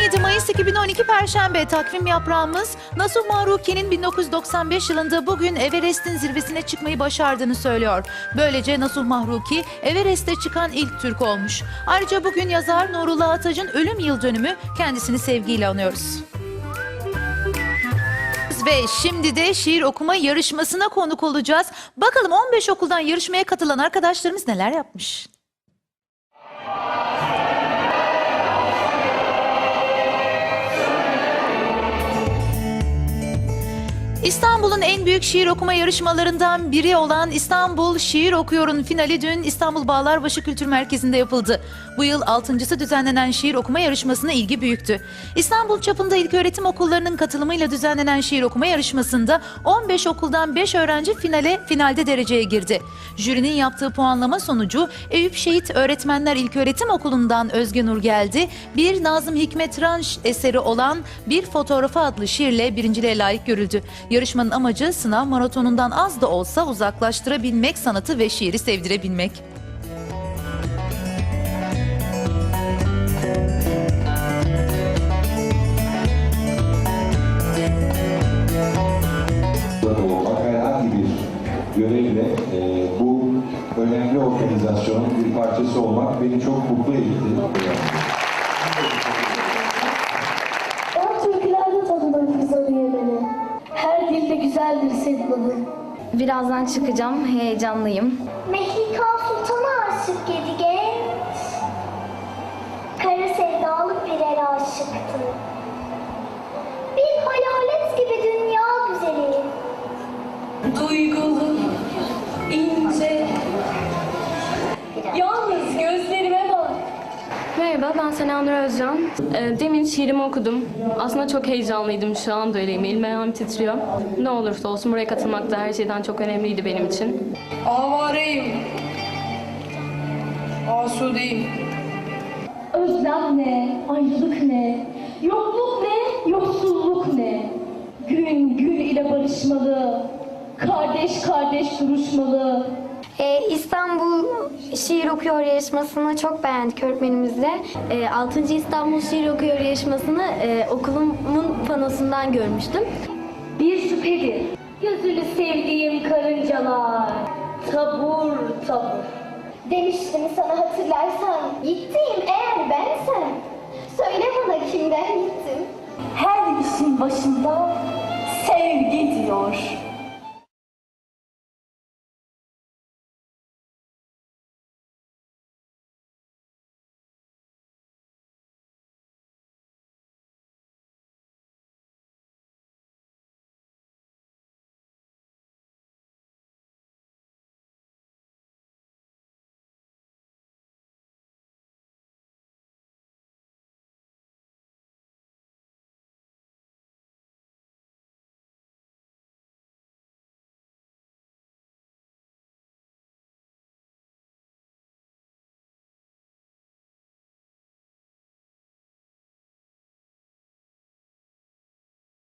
17 Mayıs 2012 Perşembe takvim yaprağımız Nasuh Mahruki'nin 1995 yılında bugün Everest'in zirvesine çıkmayı başardığını söylüyor. Böylece Nasuh Mahruki Everest'e çıkan ilk Türk olmuş. Ayrıca bugün yazar Nurullah Atac'ın ölüm yıl dönümü kendisini sevgiyle anıyoruz. Ve şimdi de şiir okuma yarışmasına konuk olacağız. Bakalım 15 okuldan yarışmaya katılan arkadaşlarımız neler yapmış? İstanbul'un en büyük şiir okuma yarışmalarından biri olan İstanbul Şiir Okuyor'un finali dün İstanbul Bağlarbaşı Kültür Merkezi'nde yapıldı. Bu yıl altıncısı düzenlenen şiir okuma yarışmasına ilgi büyüktü. İstanbul çapında ilköğretim okullarının katılımıyla düzenlenen şiir okuma yarışmasında 15 okuldan 5 öğrenci finale finalde dereceye girdi. Jürinin yaptığı puanlama sonucu Eyüp Şehit Öğretmenler İlköğretim Okulu'ndan Özge Nur geldi. Bir Nazım Hikmet Ranş eseri olan Bir Fotoğrafı adlı şiirle birinciliğe layık görüldü. Yarışmanın amacı sınav maratonundan az da olsa uzaklaştırabilmek, sanatı ve şiiri sevdirebilmek. olmak herhangi bir görevle e, bu önemli organizasyonun bir parçası olmak beni çok mutlu etti. Güzeldir adın. Birazdan çıkacağım. Heyecanlıyım. Mehlika Sultan'a aşık yedi genç. Kara sevdalık birer aşıktı. Ben Senanur Özcan. Ee, Demin şiirimi okudum. Aslında çok heyecanlıydım. Şu an da öyleyim. Elim ayağım titriyor. Ne olursa olsun buraya katılmak da her şeyden çok önemliydi benim için. Avareyim. Asudeyim. Özlem ne, ayrılık ne, yokluk ne, yoksulluk ne. Gün gün ile barışmalı, kardeş kardeş duruşmalı. Ee, İstanbul Şiir Okuyor yarışmasını çok beğendik öğretmenimizle. Ee, 6. İstanbul Şiir Okuyor yarışmasını e, okulumun panosundan görmüştüm. Bir şüphedir, gözünü sevdiğim karıncalar, tabur tabur. Demiştim sana hatırlarsan, gittiğim eğer bensem, söyle bana kimden gittim. Her işin başında sevgi diyor.